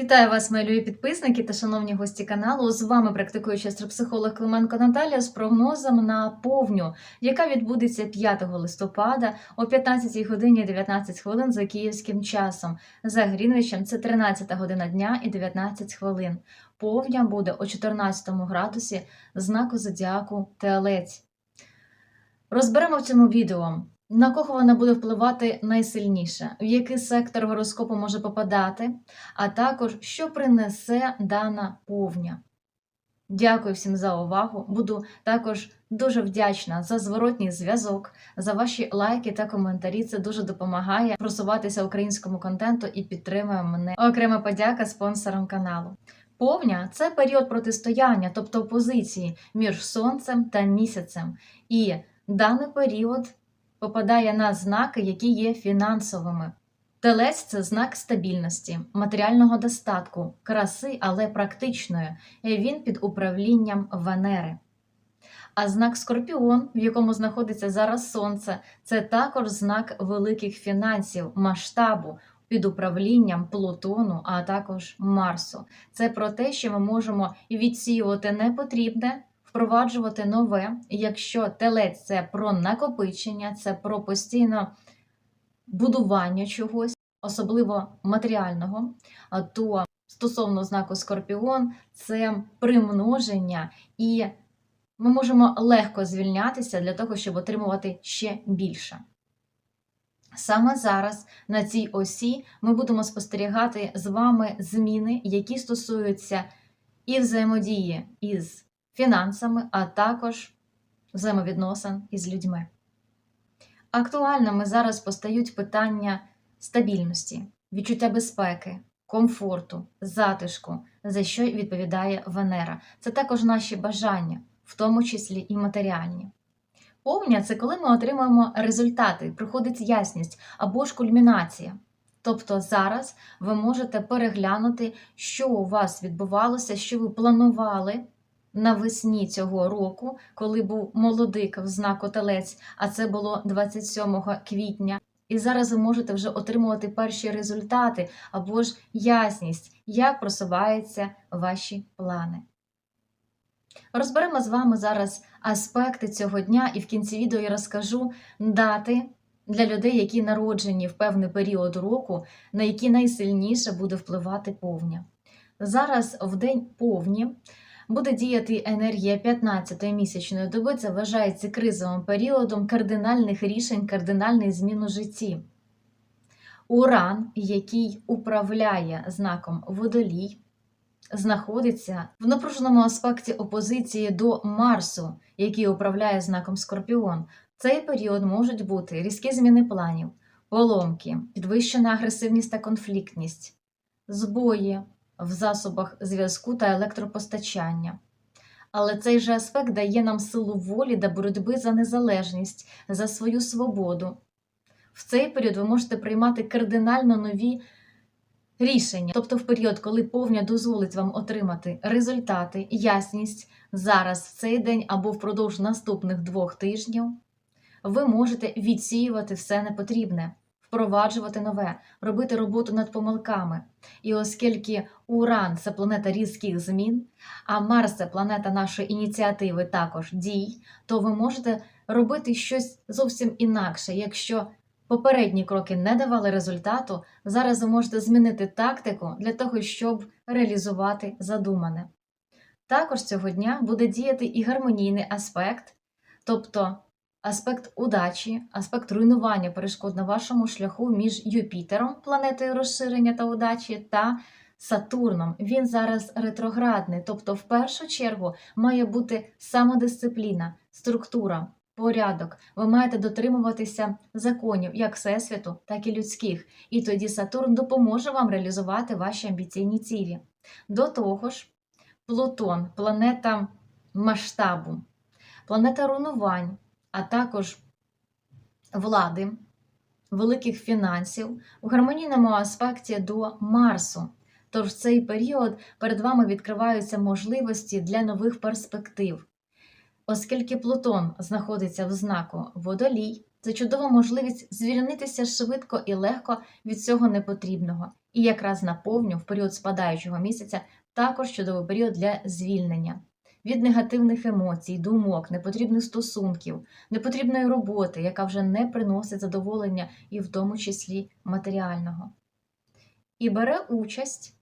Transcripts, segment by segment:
Вітаю вас, мої любі підписники та шановні гості каналу. З вами практикуючий астропсихолог Клименко Наталія з прогнозом на повню, яка відбудеться 5 листопада о 15 годині 19 хвилин за київським часом. За Грінвічем це 13 година дня і 19 хвилин. Повня буде о 14 градусі знаку зодіаку Телець. Розберемо в цьому відео. На кого вона буде впливати найсильніше, в який сектор гороскопу може попадати, а також що принесе дана повня. Дякую всім за увагу. Буду також дуже вдячна за зворотній зв'язок, за ваші лайки та коментарі. Це дуже допомагає просуватися українському контенту і підтримує мене. Окрема подяка спонсорам каналу. Повня це період протистояння, тобто опозиції між сонцем та місяцем. І даний період попадає на знаки, які є фінансовими. Телець це знак стабільності, матеріального достатку, краси, але практичної. Він під управлінням Венери. А знак Скорпіон, в якому знаходиться зараз Сонце, це також знак великих фінансів, масштабу під управлінням Плутону, а також Марсу. Це про те, що ми можемо відсіювати непотрібне, впроваджувати нове. Якщо телець це про накопичення, це про постійно будування чогось, особливо матеріального, то стосовно знаку Скорпіон це примноження, і ми можемо легко звільнятися для того, щоб отримувати ще більше. Саме зараз на цій осі ми будемо спостерігати з вами зміни, які стосуються і взаємодії із фінансами, а також взаємовідносин із людьми. Актуальними зараз постають питання стабільності, відчуття безпеки, комфорту, затишку, за що відповідає Венера. Це також наші бажання, в тому числі і матеріальні. Повня це коли ми отримуємо результати, приходить ясність або ж кульмінація. Тобто зараз ви можете переглянути, що у вас відбувалося, що ви планували навесні цього року, коли був молодик в знаку телець, а це було 27 квітня. І зараз ви можете вже отримувати перші результати або ж ясність, як просуваються ваші плани. Розберемо з вами зараз аспекти цього дня, і в кінці відео я розкажу дати для людей, які народжені в певний період року, на які найсильніше буде впливати повня. Зараз в день повні буде діяти енергія 15-ї місячної доби. Це вважається кризовим періодом кардинальних рішень, кардинальних змін у житті. Уран, який управляє знаком водолій, знаходиться в напруженому аспекті опозиції до Марсу, який управляє знаком Скорпіон. В цей період можуть бути різкі зміни планів, поломки, підвищена агресивність та конфліктність, збої в засобах зв'язку та електропостачання. Але цей же аспект дає нам силу волі та боротьби за незалежність, за свою свободу. В цей період ви можете приймати кардинально нові рішення, тобто в період, коли повня дозволить вам отримати результати, ясність зараз, в цей день або впродовж наступних двох тижнів, ви можете відсіювати все непотрібне, впроваджувати нове, робити роботу над помилками. І оскільки Уран це планета різких змін, а Марс це планета нашої ініціативи, також дій, то ви можете робити щось зовсім інакше, якщо попередні кроки не давали результату, зараз ви можете змінити тактику для того, щоб реалізувати задумане. Також цього дня буде діяти і гармонійний аспект, тобто аспект удачі, аспект руйнування перешкод на вашому шляху між Юпітером, планетою розширення та удачі, та Сатурном. Він зараз ретроградний, тобто, в першу чергу, має бути самодисципліна, структура порядок. Ви маєте дотримуватися законів як Всесвіту, так і людських. І тоді Сатурн допоможе вам реалізувати ваші амбіційні цілі. До того ж, Плутон планета масштабу, планета руйнувань, а також влади, великих фінансів в гармонійному аспекті до Марсу. Тож в цей період перед вами відкриваються можливості для нових перспектив. Оскільки Плутон знаходиться в знаку водолій, Це чудова можливість звільнитися швидко і легко від цього непотрібного. І якраз на повню в період спадаючого місяця також чудовий період для звільнення від негативних емоцій, думок, непотрібних стосунків, непотрібної роботи, яка вже не приносить задоволення і в тому числі матеріального. І бере участь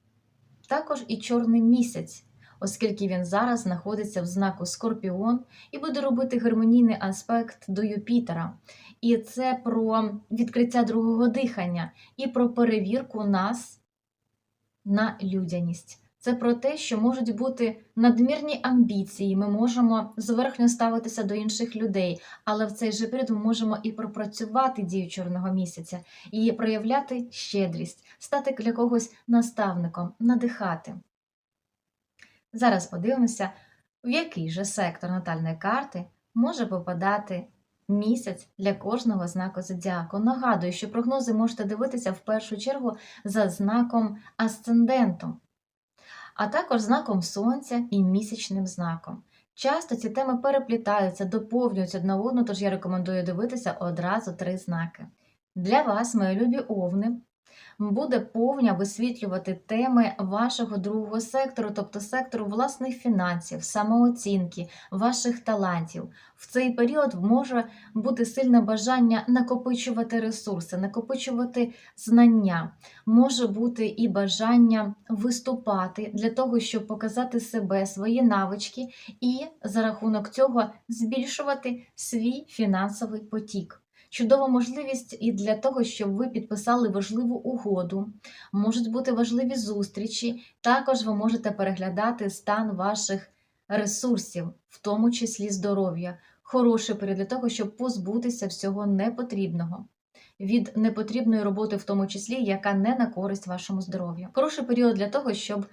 також і чорний місяць, оскільки він зараз знаходиться в знаку Скорпіон і буде робити гармонійний аспект до Юпітера. І це про відкриття другого дихання і про перевірку нас на людяність. Це про те, що можуть бути надмірні амбіції, ми можемо зверхньо ставитися до інших людей, але в цей же період ми можемо і пропрацювати дію чорного місяця, і проявляти щедрість, стати для когось наставником, надихати. Зараз подивимося, в який же сектор натальної карти може попадати місяць для кожного знаку зодіаку. Нагадую, що прогнози можете дивитися в першу чергу за знаком асценденту а також знаком сонця і місячним знаком. Часто ці теми переплітаються, доповнюються одна одну, тож я рекомендую дивитися одразу три знаки. Для вас, мої любі овни, буде повня висвітлювати теми вашого другого сектору, тобто сектору власних фінансів, самооцінки, ваших талантів. В цей період може бути сильне бажання накопичувати ресурси, накопичувати знання. Може бути і бажання виступати для того, щоб показати себе, свої навички, і за рахунок цього збільшувати свій фінансовий потік. Чудова можливість і для того, щоб ви підписали важливу угоду, можуть бути важливі зустрічі. Також ви можете переглядати стан ваших ресурсів, в тому числі здоров'я. Хороший період для того, щоб позбутися всього непотрібного. Від непотрібної роботи, в тому числі, яка не на користь вашому здоров'ю. Хороший період для того, щоб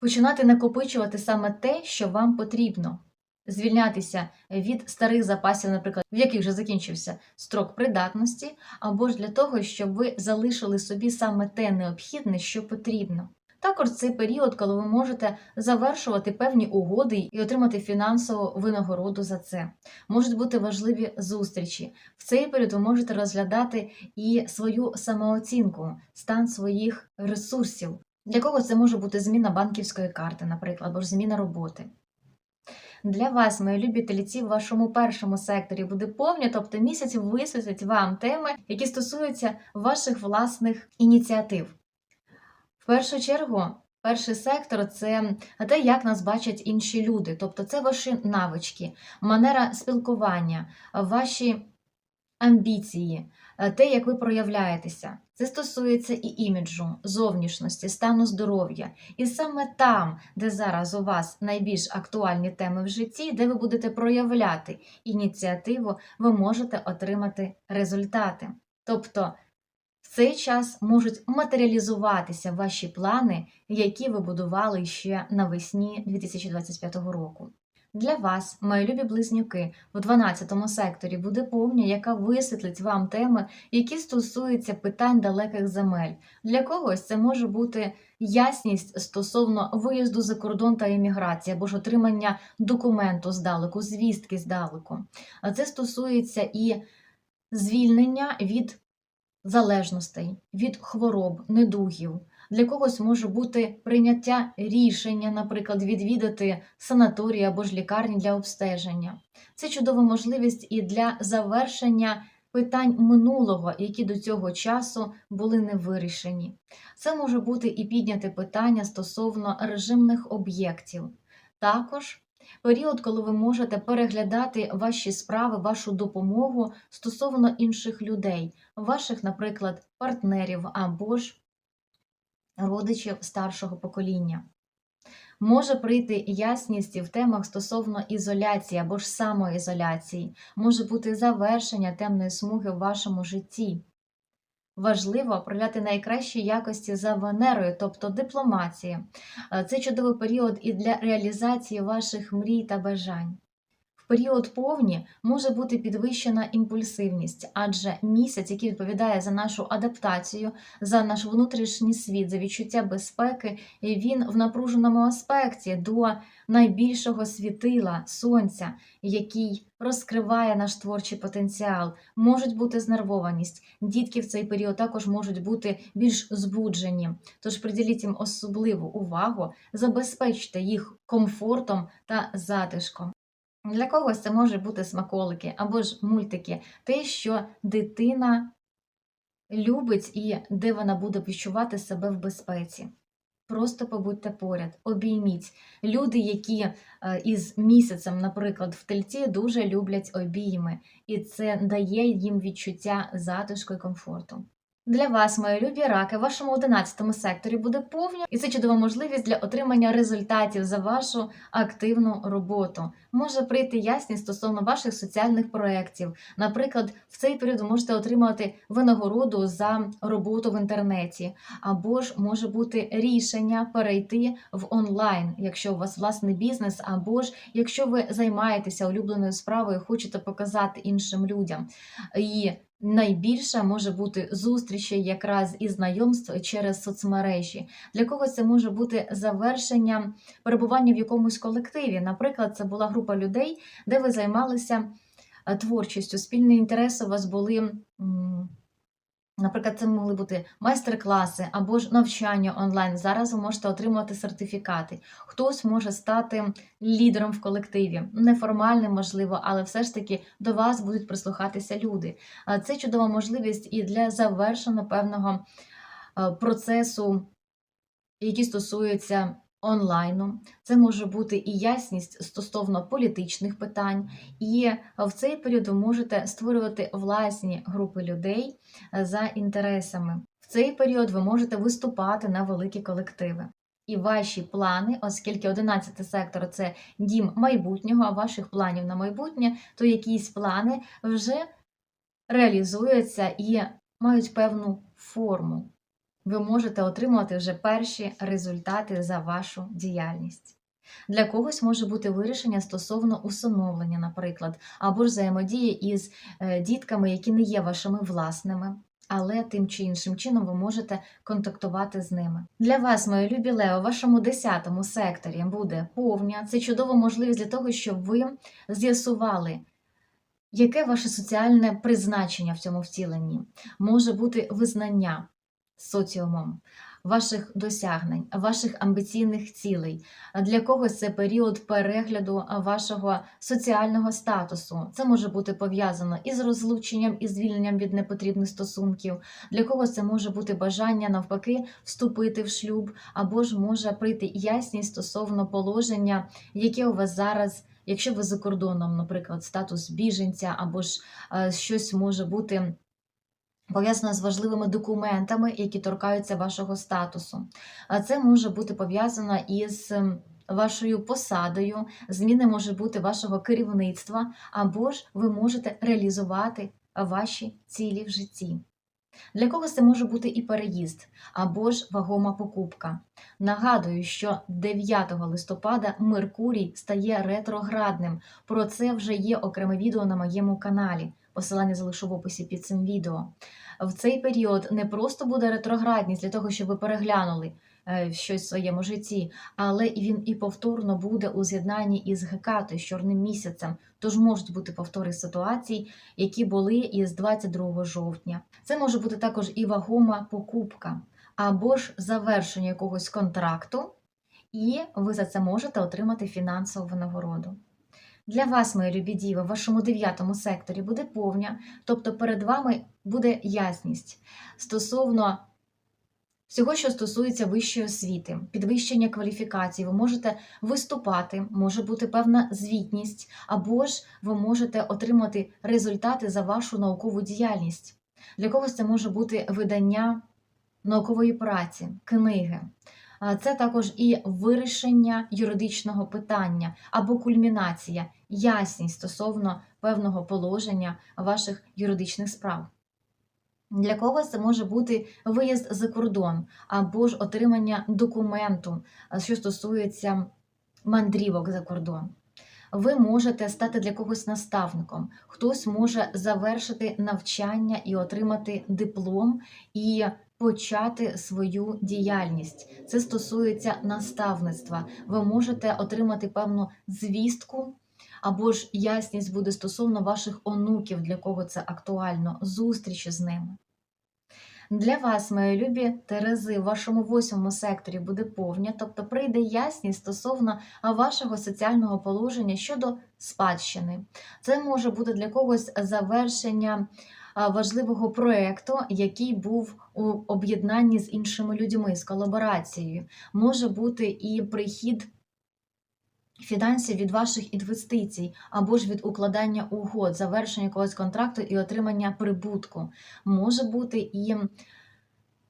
починати накопичувати саме те, що вам потрібно звільнятися від старих запасів, наприклад, в яких вже закінчився строк придатності, або ж для того, щоб ви залишили собі саме те необхідне, що потрібно. Також цей період, коли ви можете завершувати певні угоди і отримати фінансову винагороду за це. Можуть бути важливі зустрічі. В цей період ви можете розглядати і свою самооцінку, стан своїх ресурсів. Для кого це може бути зміна банківської карти, наприклад, або ж зміна роботи. Для вас, мої любі тельці, в вашому першому секторі буде повня, тобто місяць висвітлить вам теми, які стосуються ваших власних ініціатив. В першу чергу, перший сектор це те, як нас бачать інші люди, тобто це ваші навички, манера спілкування, ваші амбіції, те, як ви проявляєтеся. Це стосується і іміджу, зовнішності, стану здоров'я. І саме там, де зараз у вас найбільш актуальні теми в житті, де ви будете проявляти ініціативу, ви можете отримати результати. Тобто в цей час можуть матеріалізуватися ваші плани, які ви будували ще навесні 2025 року. Для вас, мої любі близнюки, в 12 секторі буде повня, яка висвітлить вам теми, які стосуються питань далеких земель. Для когось це може бути ясність стосовно виїзду за кордон та еміграції або ж отримання документу здалеку, звістки здалеку. А це стосується і звільнення від залежностей, від хвороб, недугів. Для когось може бути прийняття рішення, наприклад, відвідати санаторії або ж лікарні для обстеження. Це чудова можливість і для завершення питань минулого, які до цього часу були не вирішені. Це може бути і підняти питання стосовно режимних об'єктів. Також період, коли ви можете переглядати ваші справи, вашу допомогу стосовно інших людей, ваших, наприклад, партнерів або ж родичів старшого покоління. Може прийти ясність в темах стосовно ізоляції або ж самоізоляції, може бути завершення темної смуги в вашому житті. Важливо проявляти найкращі якості за Венерою, тобто дипломації. Це чудовий період і для реалізації ваших мрій та бажань. Період повні може бути підвищена імпульсивність, адже місяць, який відповідає за нашу адаптацію, за наш внутрішній світ, за відчуття безпеки, він в напруженому аспекті до найбільшого світила сонця, який розкриває наш творчий потенціал. Можуть бути знервованість. Дітки в цей період також можуть бути більш збуджені. Тож приділіть їм особливу увагу, забезпечте їх комфортом та затишком. Для когось це може бути смаколики або ж мультики, те, що дитина любить і де вона буде відчувати себе в безпеці. Просто побудьте поряд, обійміть. Люди, які е, із місяцем, наприклад, в тельці дуже люблять обійми, і це дає їм відчуття затишку і комфорту. Для вас, мої любі раки, в вашому 11 секторі буде повня, і це чудова можливість для отримання результатів за вашу активну роботу. Може прийти ясність стосовно ваших соціальних проєктів. Наприклад, в цей період ви можете отримати винагороду за роботу в інтернеті, або ж може бути рішення перейти в онлайн, якщо у вас власний бізнес, або ж якщо ви займаєтеся улюбленою справою, хочете показати іншим людям. І найбільше може бути зустрічі якраз і знайомств через соцмережі. Для когось це може бути завершення перебування в якомусь колективі. Наприклад, це була група людей, де ви займалися е, творчістю, спільні інтереси у вас були. Наприклад, це могли бути майстер-класи або ж навчання онлайн. Зараз ви можете отримувати сертифікати. Хтось може стати лідером в колективі, неформальним, можливо, але все ж таки до вас будуть прислухатися люди. Це чудова можливість і для завершення певного процесу, який стосується онлайну. Це може бути і ясність стосовно політичних питань, і в цей період ви можете створювати власні групи людей е, за інтересами. В цей період ви можете виступати на великі колективи. І ваші плани, оскільки 11 сектор це дім майбутнього, а ваших планів на майбутнє, то якісь плани вже реалізуються і мають певну форму. Ви можете отримувати вже перші результати за вашу діяльність. Для когось може бути вирішення стосовно усиновлення, наприклад, або ж взаємодії із е, дітками, які не є вашими власними, але тим чи іншим чином ви можете контактувати з ними. Для вас, мої любі Лео, вашому 10 секторі буде повня. Це чудова можливість для того, щоб ви з'ясували, яке ваше соціальне призначення в цьому втіленні. Може бути визнання соціумом, ваших досягнень, ваших амбіційних цілей. Для когось це період перегляду вашого соціального статусу. Це може бути пов'язано із розлученням і звільненням від непотрібних стосунків. Для когось це може бути бажання навпаки вступити в шлюб, або ж може прийти ясність стосовно положення, яке у вас зараз. Якщо ви за кордоном, наприклад, статус біженця, або ж е, щось може бути пов'язано з важливими документами, які торкаються вашого статусу. А це може бути пов'язано із ем, вашою посадою, зміни може бути вашого керівництва, або ж ви можете реалізувати ваші цілі в житті. Для когось це може бути і переїзд, або ж вагома покупка. Нагадую, що 9 листопада Меркурій стає ретроградним. Про це вже є окреме відео на моєму каналі. Посилання залишу в описі під цим відео. В цей період не просто буде ретроградність для того, щоб ви переглянули е, щось в своєму житті, але він і повторно буде у з'єднанні із Гекатою, з чорним місяцем. Тож можуть бути повтори ситуацій, які були із 22 жовтня. Це може бути також і вагома покупка, або ж завершення якогось контракту, і ви за це можете отримати фінансову винагороду. Для вас, мої любі діви, в вашому дев'ятому секторі буде повня, тобто перед вами буде ясність стосовно всього, що стосується вищої освіти, підвищення кваліфікації, ви можете виступати, може бути певна звітність, або ж ви можете отримати результати за вашу наукову діяльність. Для когось це може бути видання наукової праці, книги. Це також і вирішення юридичного питання або кульмінація, ясність стосовно певного положення ваших юридичних справ. Для когось це може бути виїзд за кордон або ж отримання документу, що стосується мандрівок за кордон. Ви можете стати для когось наставником, хтось може завершити навчання і отримати диплом і почати свою діяльність. Це стосується наставництва. Ви можете отримати певну звістку. Або ж ясність буде стосовно ваших онуків, для кого це актуально, зустрічі з ними. Для вас, мої любі Терези, в вашому восьмому секторі буде повня, тобто прийде ясність стосовно вашого соціального положення щодо спадщини. Це може бути для когось завершення важливого проєкту, який був у об'єднанні з іншими людьми, з колаборацією. Може бути і прихід фінансів від ваших інвестицій, або ж від укладання угод, завершення якогось контракту і отримання прибутку. Може бути і,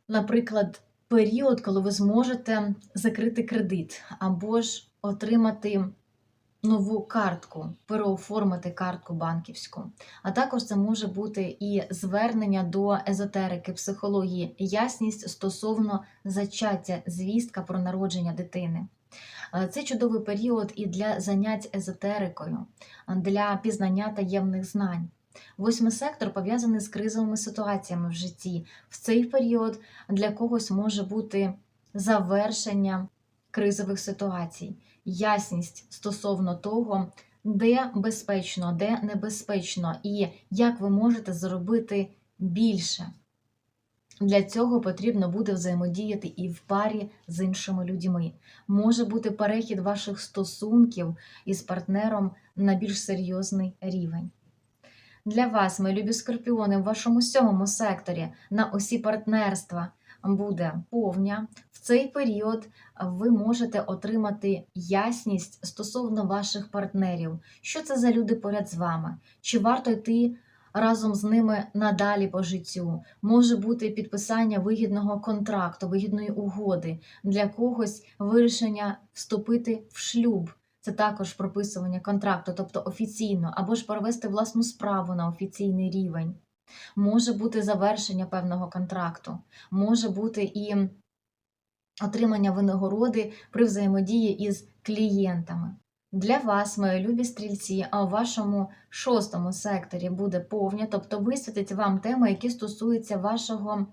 наприклад, період, коли ви зможете закрити кредит, або ж отримати нову картку, переоформити картку банківську. А також це може бути і звернення до езотерики, психології, ясність стосовно зачаття, звістка про народження дитини. Е, Це чудовий період і для занять езотерикою, для пізнання таємних знань. Восьмий сектор пов'язаний з кризовими ситуаціями в житті. В цей період для когось може бути завершення кризових ситуацій, ясність стосовно того, де безпечно, де небезпечно, і як ви можете зробити більше. Для цього потрібно буде взаємодіяти і в парі з іншими людьми. Може бути перехід ваших стосунків із партнером на більш серйозний рівень. Для вас, мої любі скорпіони, в вашому сьомому секторі на осі партнерства буде повня. В цей період ви можете отримати ясність стосовно ваших партнерів. Що це за люди поряд з вами? Чи варто йти разом з ними надалі по життю. Може бути підписання вигідного контракту, вигідної угоди, для когось вирішення вступити в шлюб. Це також прописування контракту, тобто офіційно, або ж провести власну справу на офіційний рівень. Може бути завершення певного контракту, може бути і отримання винагороди при взаємодії із клієнтами. Для вас, мої любі стрільці, а у вашому шостому секторі буде повня, тобто висвітить вам теми, які стосуються вашого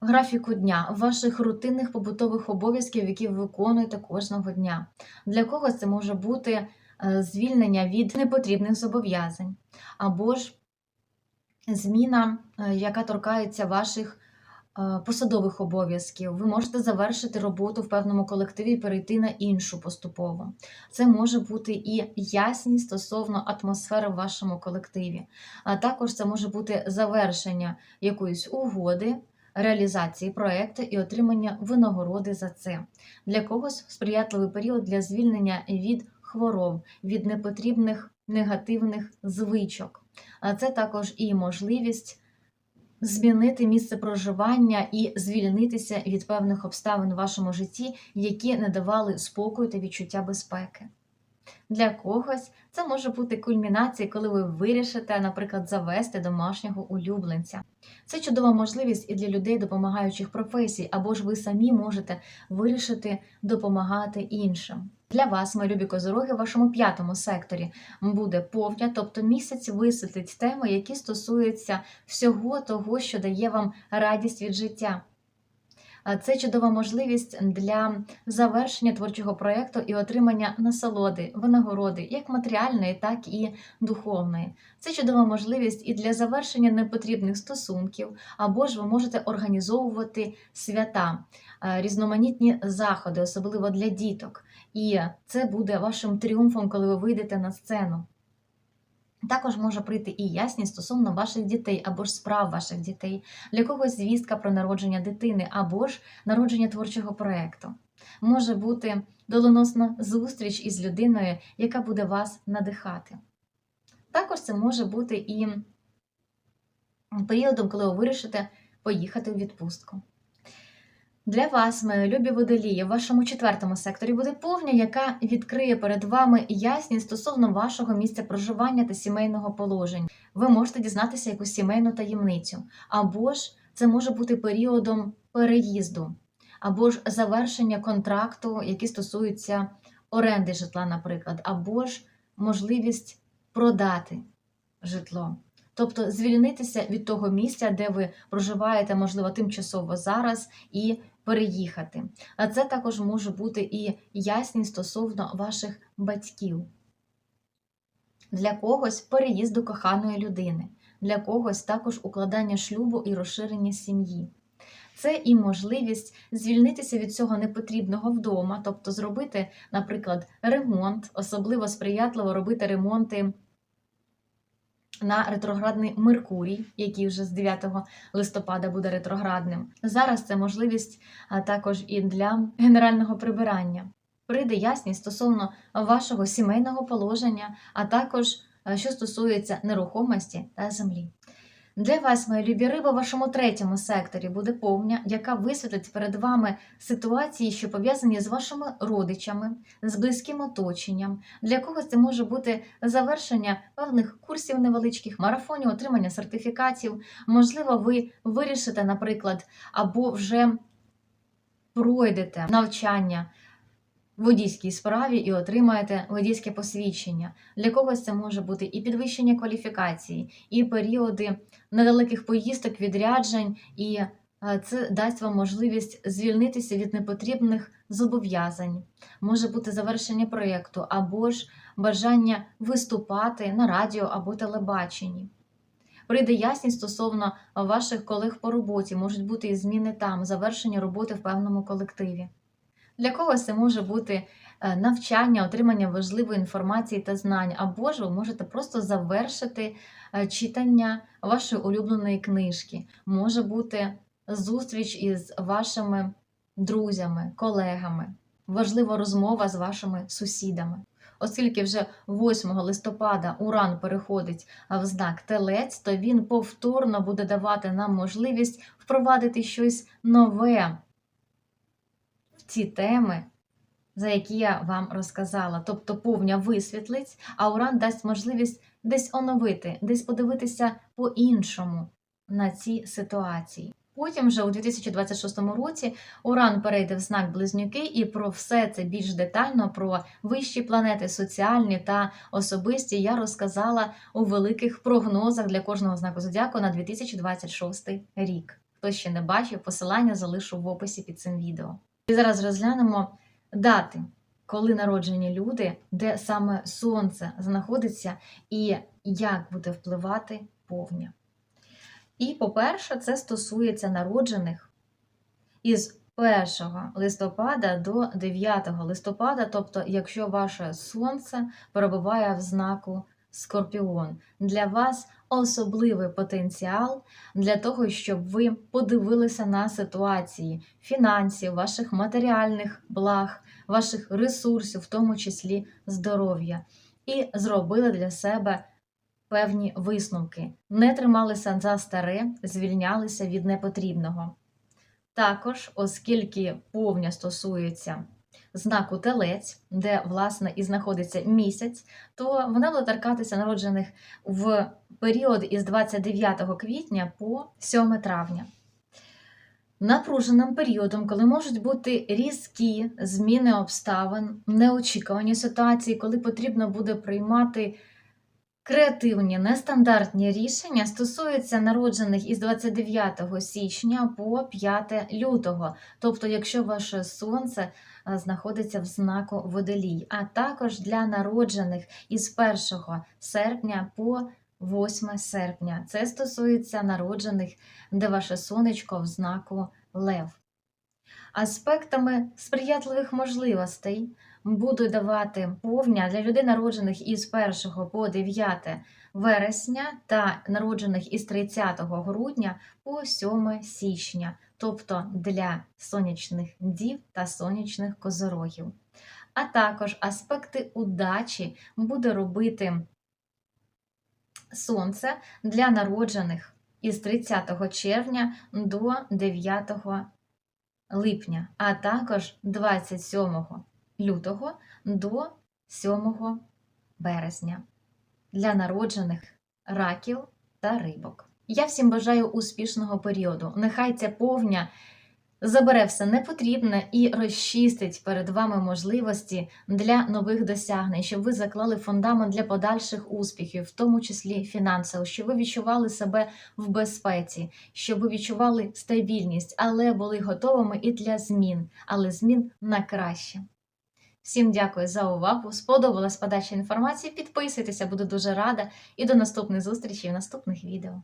графіку дня, ваших рутинних побутових обов'язків, які ви виконуєте кожного дня. Для когось це може бути е, звільнення від непотрібних зобов'язань, або ж зміна, е, яка торкається ваших е, посадових обов'язків. Ви можете завершити роботу в певному колективі і перейти на іншу поступово. Це може бути і ясність стосовно атмосфери в вашому колективі. А також це може бути завершення якоїсь угоди. Реалізації проекту і отримання винагороди за це. Для когось сприятливий період для звільнення від хвороб, від непотрібних негативних звичок. А це також і можливість змінити місце проживання і звільнитися від певних обставин в вашому житті, які не давали спокою та відчуття безпеки. Для когось це може бути кульмінація, коли ви вирішите, наприклад, завести домашнього улюбленця. Це чудова можливість і для людей допомагаючих професій, або ж ви самі можете вирішити допомагати іншим. Для вас, мої любі козороги, в вашому п'ятому секторі буде повня, тобто місяць висвітлить теми, які стосуються всього того, що дає вам радість від життя. Це чудова можливість для завершення творчого проєкту і отримання насолоди, винагороди, як матеріальної, так і духовної. Це чудова можливість і для завершення непотрібних стосунків, або ж ви можете організовувати свята, е, різноманітні заходи, особливо для діток. І це буде вашим тріумфом, коли ви вийдете на сцену. Також може прийти і ясність стосовно ваших дітей або ж справ ваших дітей, для когось звістка про народження дитини або ж народження творчого проєкту. Може бути доленосна зустріч із людиною, яка буде вас надихати. Також це може бути і періодом, коли ви вирішите поїхати у відпустку. Для вас, мої любі водолії, в вашому четвертому секторі буде повня, яка відкриє перед вами ясність стосовно вашого місця проживання та сімейного положення. Ви можете дізнатися якусь сімейну таємницю, або ж це може бути періодом переїзду, або ж завершення контракту, який стосується оренди житла, наприклад, або ж можливість продати житло. Тобто звільнитися від того місця, де ви проживаєте, можливо, тимчасово зараз, і переїхати. А це також може бути і ясність стосовно ваших батьків. Для когось переїзд до коханої людини, для когось також укладання шлюбу і розширення сім'ї. Це і можливість звільнитися від цього непотрібного вдома, тобто зробити, наприклад, ремонт, особливо сприятливо робити ремонти на ретроградний Меркурій, який вже з 9 листопада буде ретроградним. Зараз це можливість також і для генерального прибирання. Прийде ясність стосовно вашого сімейного положення, а також що стосується нерухомості та землі. Для вас, мої любі риби, в вашому третьому секторі буде повня, яка висвітлить перед вами ситуації, що пов'язані з вашими родичами, з близьким оточенням. Для когось це може бути завершення певних курсів невеличких, марафонів, отримання сертифікатів. Можливо, ви вирішите, наприклад, або вже пройдете навчання водійській справі і отримаєте водійське посвідчення. Для когось це може бути і підвищення кваліфікації, і періоди недалеких поїздок, відряджень, і е, це дасть вам можливість звільнитися від непотрібних зобов'язань. Може бути завершення проєкту, або ж бажання виступати на радіо або телебаченні. Прийде ясність стосовно ваших колег по роботі, можуть бути і зміни там, завершення роботи в певному колективі. Для когось це може бути е, навчання, отримання важливої інформації та знань, або ж ви можете просто завершити е, читання вашої улюбленої книжки. Може бути зустріч із вашими друзями, колегами, важлива розмова з вашими сусідами. Оскільки вже 8 листопада Уран переходить в знак Телець, то він повторно буде давати нам можливість впровадити щось нове ці теми, за які я вам розказала. Тобто повня висвітлить, а Уран дасть можливість десь оновити, десь подивитися по-іншому на ці ситуації. Потім вже у 2026 році Уран перейде в знак Близнюки, і про все це більш детально, про вищі планети, соціальні та особисті, я розказала у великих прогнозах для кожного знаку зодіаку на 2026 рік. Хто ще не бачив, посилання залишу в описі під цим відео. І зараз розглянемо дати, коли народжені люди, де саме сонце знаходиться, і як буде впливати повня. І, по-перше, це стосується народжених із 1 листопада до 9 листопада, тобто, якщо ваше сонце перебуває в знаку Скорпіон, для вас особливий потенціал для того, щоб ви подивилися на ситуації фінансів, ваших матеріальних благ, ваших ресурсів, в тому числі здоров'я, і зробили для себе певні висновки, не трималися за старе, звільнялися від непотрібного. Також, оскільки повня стосується знаку телець, де, власне, і знаходиться місяць, то вона буде торкатися народжених в період із 29 квітня по 7 травня. Напруженим періодом, коли можуть бути різкі зміни обставин, неочікувані ситуації, коли потрібно буде приймати Креативні нестандартні рішення стосуються народжених із 29 січня по 5 лютого, тобто, якщо ваше сонце знаходиться в знаку водолій, а також для народжених із 1 серпня по 8 серпня. Це стосується народжених, де ваше сонечко в знаку Лев. Аспектами сприятливих можливостей буду давати повня для людей, народжених із 1 по 9 вересня та народжених із 30 грудня по 7 січня, тобто для сонячних дів та сонячних козорогів. А також аспекти удачі буде робити сонце для народжених із 30 червня до 9 липня, а також 27 лютого до 7 березня для народжених раків та рибок. Я всім бажаю успішного періоду. Нехай ця повня забере все непотрібне і розчистить перед вами можливості для нових досягнень, щоб ви заклали фундамент для подальших успіхів, в тому числі фінансово, щоб ви відчували себе в безпеці, щоб ви відчували стабільність, але були готовими і для змін, але змін на краще. Всім дякую за увагу. Сподобалась подача інформації. Підписуйтеся, буду дуже рада. І до наступних зустрічей в наступних відео.